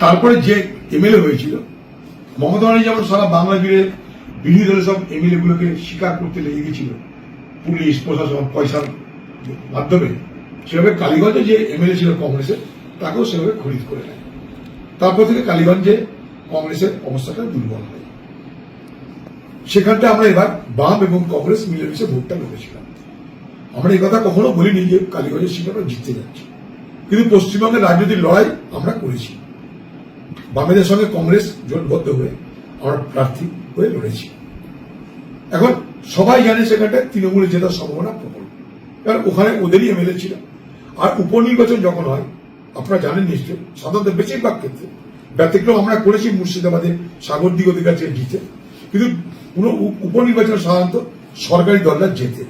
তারপরে যে এমএলএ হয়েছিল, মমতা ব্যানার্জি যেমন সারা বাংলা জুড়ে বিরোধী দলের সব এমএলএ গুলোকে স্বীকার করতে লেগে গেছিল, পুলিশ, প্রশাসন, পয়সার মাধ্যমে। সেভাবে কালীগঞ্জে যে এমএলএ ছিল কংগ্রেসের, তাকেও সেভাবে খরিদ করে নেয়। তারপর থেকে কালীগঞ্জে কংগ্রেসের অবস্থাটা দুর্বল হয়। সেখানটা আমরা এবার বাম এবং কংগ্রেস মিলেমিশে ভোটটা লড়েছিলাম। আমরা কথা কখনো বলিনি যে কালীগঞ্জের সিট আমরা জিততে যাচ্ছি। কিন্তু পশ্চিমবঙ্গের রাজনৈতিক লড়াই আমরা করেছি। বামেদের সঙ্গে কংগ্রেস জোটবদ্ধ হয়ে আমরা প্রার্থী হয়ে লড়েছি। এখন সবাই জানে সেখানটায় তৃণমূলে জেতার সম্ভাবনা প্রবল। কারণ ওখানে ওদেরই এমএলএ ছিল। আর উপনির্বাচন যখন হয়, আপনারা জানেন নিশ্চয়ই, সাধারণত বেশিরভাগ ক্ষেত্রে ব্যতিক্রম আমরা করেছি মুর্শিদাবাদে সাগরদিক অধিকার থেকে জিতে। কিন্তু কোন উপ- উপনির্বাচন সাধারণত সরকারি দলরা জেতে।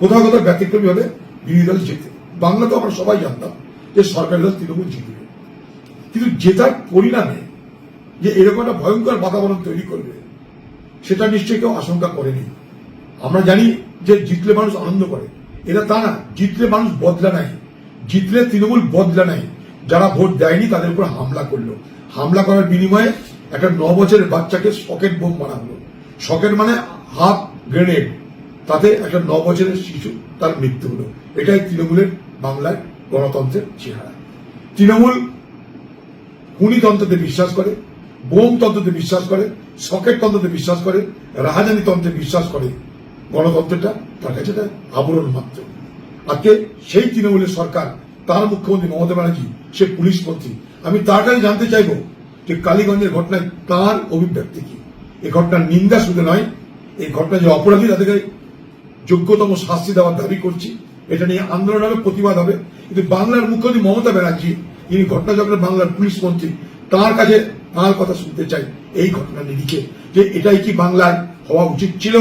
কোথাও কোথাও ব্যতিক্রমী হবে বিরোধী দল জেতে। বাংলা তো আমরা সবাই জানতাম যে সরকারি দল তৃণমূল জিতবে। কিন্তু জেতার পরিণামে যে এরকম একটা ভয়ঙ্কর বাতাবরণ তৈরি করবে, সেটা নিশ্চয়ই কেউ আশঙ্কা করেনি। আমরা জানি যে জিতলে মানুষ আনন্দ করে। এটা তা না, জিতলে মানুষ বদলা নাই জিতলে তৃণমূল বদলা নাই যারা ভোট দেয়নি তাদের উপর হামলা করল। হামলা করার বিনিময়ে একটা ন বছরের বাচ্চাকে সকেট বোম মারা হলো সকেট মানে হাফ গ্রেনেড। তাতে একটা ন বছরের শিশু তার মৃত্যু হলো। এটাই তৃণমূলের বাংলায় গণতন্ত্রের চেহারা। তৃণমূল খুনিতন্ত্রতে বিশ্বাস করে বোম তন্ত্রতে বিশ্বাস করে সকেট তন্ত্রতে বিশ্বাস করে রাহাজানি তন্ত্রে বিশ্বাস করে। গণতন্ত্রটা তার কাছে আবরণ মাত্র। আজকে সেই তৃণমূলের সরকার, তার মুখ্যমন্ত্রী মমতা ব্যানার্জি, সে পুলিশ মন্ত্রী। আমি কাছে জানতে চাইব যে কালীগঞ্জের ঘটনায় তার অভিব্যক্তি কি? এই ঘটনার নিন্দা শুধু নয় এই ঘটনা যে অপরাধী তাদেরকে যোগ্যতম শাস্তি দেওয়ার দাবি করছি, এটা নিয়ে আন্দোলন হবে, প্রতিবাদ হবে। কিন্তু বাংলার মুখ্যমন্ত্রী মমতা ব্যানার্জি যিনি ঘটনাচক্রের বাংলার পুলিশ মন্ত্রী, তার কাছে তার কথা শুনতে চাই, এই ঘটনা নিরিখে, যে এটাই কি বাংলায় হওয়া উচিত ছিল?